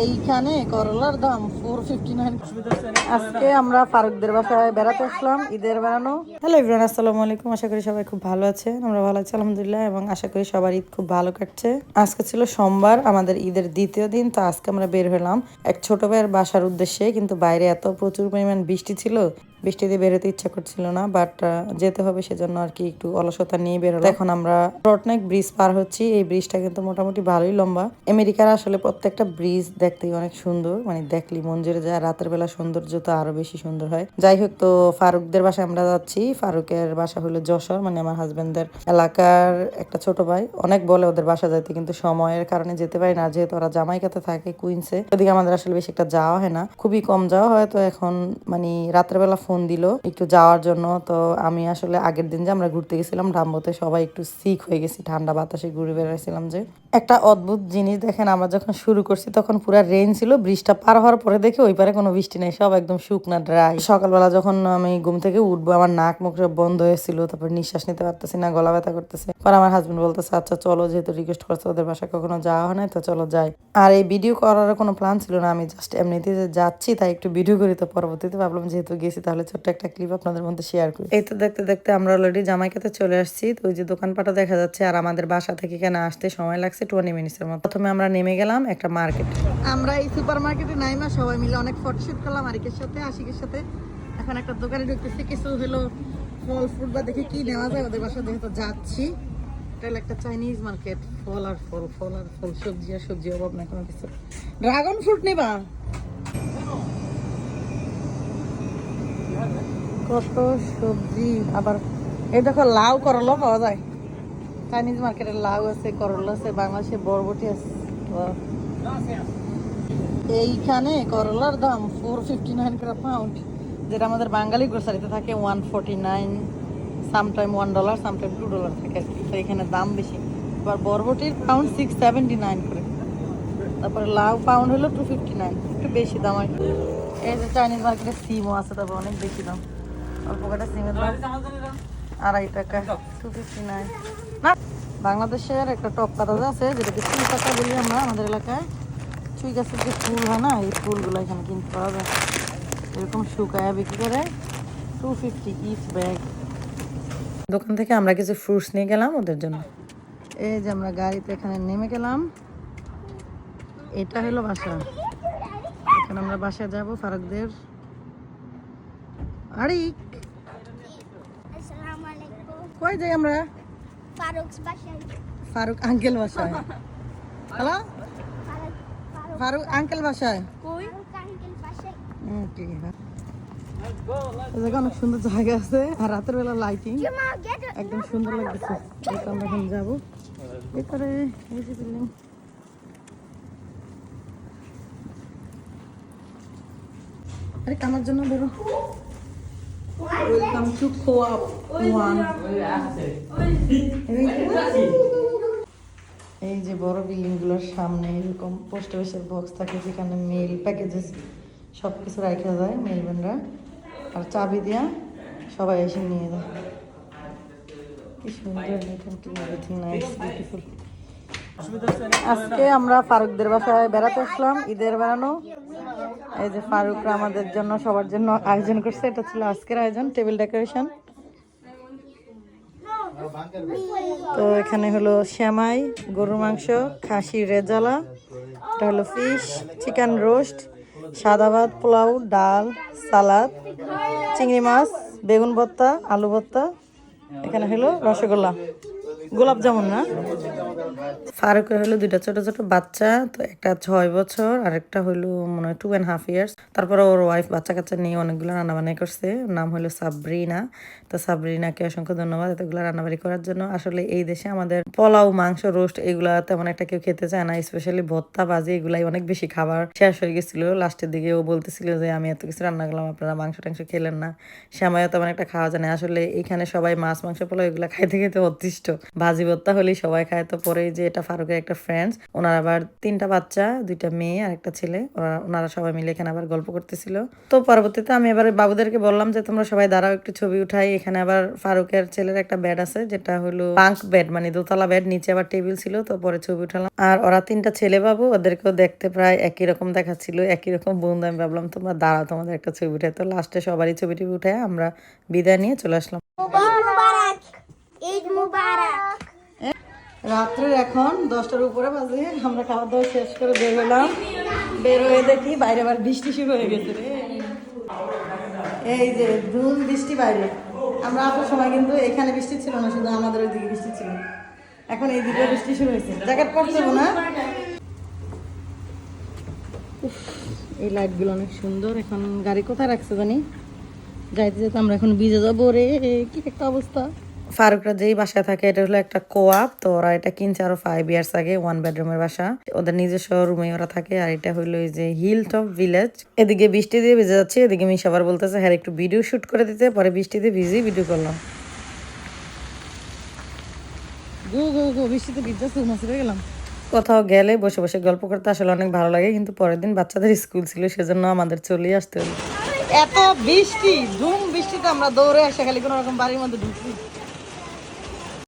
এইখানে করলার দাম ফোর ফিফটি নাইন আজকে আমরা ফারুকদের বাসায় বেড়াতে আসলাম, ঈদের বেড়ানো হ্যালো ইব্রান আসসালামু আলাইকুম। আশা করি সবাই খুব ভালো আছে। আমরা ভালো আছি, আলহামদুলিল্লাহ, এবং আশা করি সবার ঈদ খুব ভালো কাটছে। আজকে ছিল সোমবার, আমাদের ঈদের দ্বিতীয় দিন, তো আজকে আমরা বের হলাম এক ছোট ভাইয়ের বাসার উদ্দেশ্যে, কিন্তু বাইরে এত প্রচুর পরিমাণ বৃষ্টি ছিল বৃষ্টিতে বেরোতে ইচ্ছা করছিল না বাট যেতে হবে সেজন্য আর কি একটু অলসতা নিয়ে বেরোলো এখন আমরা রটনেক ব্রিজ পার হচ্ছি। এই ব্রিজটা কিন্তু মোটামুটি ভালোই লম্বা। আমেরিকার আসলে প্রত্যেকটা ব্রিজ দেখতেই অনেক সুন্দর। মানে দেখলি মন জুড়ে যায়, রাতের বেলা সৌন্দর্য তো আরও বেশি সুন্দর হয়। যাই হোক তো, ফারুকদের বাসায় আমরা যাচ্ছি। ফারুকের বাসা হলো যশোর। মানে আমার হাজবেন্ডের এলাকার একটা ছোট ভাই। অনেক বলে ওদের বাসা যাইতে, কিন্তু সময়ের কারণে যেতে পারি না। যেহেতু ওরা জামাইকাতে থাকে কুইন্সে ওদিকে আমাদের আসলে বেশি একটা যাওয়া হয় না। খুবই কম যাওয়া হয়। তো এখন মানে রাতের বেলা ফোন দিল একটু যাওয়ার জন্য। তো আমি আসলে আগের দিন যে আমরা ঘুরতে গেছিলাম ডাম্বোতে সবাই একটু সিক হয়ে গেছি, ঠান্ডা বাতাসে ঘুরে বেড়াইছিলাম যে। একটা অদ্ভুত জিনিস দেখেন, আমরা যখন শুরু করছি তখন পুরো রেইন ছিল ব্রিজটা পার হওয়ার পরে দেখে ওই পারে কোনো বৃষ্টি নেই, সব একদম শুকনা ড্রাই সকালবেলা যখন আমি ঘুম থেকে উঠবো, আমার নাক মুখ সব বন্ধ হয়েছিল তারপর নিঃশ্বাস নিতে পারতেছি না, গলা ব্যথা করতেছে। পর আমার হাজবেন্ড বলতেছে আচ্ছা চলো, যেহেতু রিকোয়েস্ট করছে ওদের বাসায় কখনো যাওয়া হয় না তো চলো যাই। আর এই ভিডিও করার কোনো প্ল্যান ছিল না, আমি জাস্ট এমনিতে যাচ্ছি, তাই একটু ভিডিও করি, তো পরবর্তীতে ভাবলাম, যেহেতু গেছি তাহলে ছোট্ট একটা ক্লিপ আপনাদের মধ্যে শেয়ার করি। এই তো দেখতে দেখতে আমরা অলরেডি জামাইকাতে চলে আসছি। তো ওই যে দোকানপাটও দেখা যাচ্ছে আর আমাদের বাসা থেকে এখানে আসতে সময় লাগছে টোয়েন্টি মিনিটসের মতো। প্রথমে আমরা নেমে গেলাম একটা মার্কেট আমরা এই সুপার মার্কেটে নাইমা সবাই মিলে অনেক ফটোশুট করলাম আরিকের সাথে আশিকের সাথে। এখন একটা দোকানে ঢুকতেছি কিছু হলো ফল ফ্রুট বা দেখে কি নেওয়া যায় ওদের বাসা দেখে তো যাচ্ছি। এটা হলো একটা চাইনিজ মার্কেট ফল আর ফল ফল আর ফল সবজি আর সবজি অভাব না কোনো কিছু। ড্রাগন ফ্রুট নেবা? কত সবজি, আবার এই দেখো লাউ করলা পাওয়া যায়। চাইনিজ মার্কেটে লাউ আছে, করলা আছে, বাংলাদেশে বরবটি আছে। এইখানে করলার দাম ফোর ফিফটি নাইন করে পাউন্ড যেটা আমাদের বাঙালি গ্রোসারিতে থাকে one forty nine sometime one dollar sometime two dollar থাকে আর কি। তো এখানে দাম বেশি। এবার বরবটির পাউন্ড সিক্স সেভেন্টি নাইন করে। তারপরে লাউ পাউন্ড হলো টু ফিফটি নাইন একটু বেশি দাম আর কি। এই যে চাইনিজ মার্কেটে সিমও আছে তারপর অনেক বেশি দাম। অল্প কটা সিমের দাম আড়াই টাকা টু ফিফটি নাইন না বাংলাদেশের একটা টপ কাটা আছে যেটাকে চুই পাতা বলি আমরা আমাদের এলাকায় চুই গাছের যে ফুল হয় না এই ফুলগুলো এখানে কিনতে পাওয়া যায়। এরকম শুকায় বিক্রি করে টু ফিফটি ইচ ব্যাগ দোকান থেকে আমরা কিছু ফ্রুটস নিয়ে গেলাম ওদের জন্য। এই যে আমরা গাড়িতে এখানে নেমে গেলাম। এটা হলো বাসা। এখন আমরা বাসায় যাব ফারুকদের আরিক। আসসালামু আলাইকুম। কই যাই আমরা? ফারুক আঙ্কেল বাসায়। হ্যালো? ফারুক আঙ্কেল বাসায়। আছে অনেক সুন্দর জায়গা আছে আর রাতের বেলা লাইটিং একদম সুন্দর লাগতেছে। আমরা এখন যাব। বিল্ডিং আরে কামার জন্য বেরো ওয়েলকাম টু কোয়াপ ওয়ান এই যে বড় বিল্ডিংগুলোর সামনে এরকম পোস্ট অফিসের বক্স থাকে যেখানে মেল প্যাকেজেস সব কিছু রাখা যায় মেলম্যানরা আর চাবি দিয়া সবাই এসে নিয়ে যায়। কি সুন্দর আজকে আমরা ফারুকদের বাসায় বেড়াতে আসলাম, ঈদের বেড়ানো এই যে ফারুকরা আমাদের জন্য, সবার জন্য আয়োজন করছে। এটা ছিল আজকের আয়োজন টেবিল ডেকোরেশন তো এখানে হলো শ্যামাই গরুর মাংস খাসির রেজালা, এটা হলো ফিশ চিকেন রোস্ট সাদা ভাত, পোলাও, ডাল, সালাদ, চিংড়ি মাছ, বেগুন ভর্তা, আলু ভর্তা, এখানে হলো রসগোল্লা। গোলাপ জামুন না? ফারুকের হলো দুইটা ছোট ছোট বাচ্চা, তো একটা ছয় বছর আর একটা হলো মনে হয় টু অ্যান্ড হাফ ইয়ার্স তারপরে ওর ওয়াইফ বাচ্চা কাচ্চা নিয়ে অনেকগুলো রান্নাবান্না করছে নাম হলো সাবরিনা। তো সাবরিনাকে অসংখ্য ধন্যবাদ এতগুলো রান্নাবাড়ি করার জন্য। আসলে এই দেশে আমাদের পোলাও, মাংস, রোস্ট এগুলা তেমন একটা কেউ খেতে চায় না স্পেশালি ভত্তা বাজি এগুলাই অনেক বেশি খাবার শেষ হয়ে গেছিল। লাস্টের দিকে ও বলতেছিল যে, আমি এত কিছু রান্না করলাম, আপনারা মাংস টাংস খেলেন না। শ্যামাইও তেমন একটা খাওয়া যায় না। আসলে এখানে সবাই মাছ, মাংস, পোলাও এগুলো খাইতে খেতে অতিষ্ঠ। ভাজি ভত্তা হলেই সবাই খায়। তো পরে যে এটা ফারুকের একটা ফ্রেন্ডস ওনার আবার তিনটা বাচ্চা, দুইটা মেয়ে আর একটা ছেলে। ওনারা সবাই মিলে এখানে আবার গল্প করতেছিল। তো পরবর্তীতে আমি এবার বাবুদেরকে বললাম যে, তোমরা সবাই দাঁড়াও, একটু ছবি উঠাই। এখানে আবার ফারুকের ছেলের একটা ব্যাড আছে, যেটা হলো পাঙ্ক ব্যাড মানে দোতলা ব্যাড নিচে আবার টেবিল ছিল। তো পরে ছবি উঠালাম। আর ওরা তিনটা ছেলে বাবু, ওদেরকেও দেখতে প্রায় একই রকম দেখাচ্ছিল, একই রকম বন্ধু। আমি ভাবলাম, তোমরা দাঁড়াও, তোমাদের একটা ছবি উঠে তো লাস্টে সবারই ছবি টবি উঠে আমরা বিদায় নিয়ে চলে আসলাম। রাত্রের এখন দশটার উপরে বাজে, আমরা খাওয়া দাওয়া শেষ করে বের হলাম। বের হয়ে দেখি বাইরে আবার বৃষ্টি শুরু হয়ে গেছে রে। এই যে ধুম বৃষ্টি বাইরে। আমরা আসার সময় কিন্তু এখানে বৃষ্টি ছিল না, শুধু আমাদের ওইদিকে বৃষ্টি ছিল। এখন এই দিকে বৃষ্টি শুরু হয়েছে। জ্যাকেট পরতে না? এই লাইটগুলো অনেক সুন্দর। এখন গাড়ি কোথায় রাখছে জানি? যাইতে যেতে আমরা এখন ভিজে যাব রে। কি একটা অবস্থা। ফারুকরা যেই বাসায় থাকে এটা হলো একটা কোয়াপ তো ওরা এটা কিনছে আরও ফাইভ ইয়ার্স আগে ওয়ান বেডরুমের বাসা। ওদের নিজস্ব রুমে ওরা থাকে আর এটা হলো এই যে হিল টপ ভিলেজ এদিকে বৃষ্টি দিয়ে ভিজে যাচ্ছে এদিকে মিশা আবার বলতেছে হ্যাঁ একটু ভিডিও শুট করে দিতে। পরে বৃষ্টিতে ভিজে ভিডিও করলাম। গো গো গো বৃষ্টিতে ভিজতেছে মসে গেলাম কোথাও গেলে বসে বসে গল্প করতে আসলে অনেক ভালো লাগে কিন্তু পরের দিন বাচ্চাদের স্কুল ছিল সেজন্য আমাদের চলে আসতে হলো। এত বৃষ্টি ধুম বৃষ্টিতে আমরা দৌড়ে এসে খালি কোনো রকম বাড়ির মধ্যে ঢুকছি।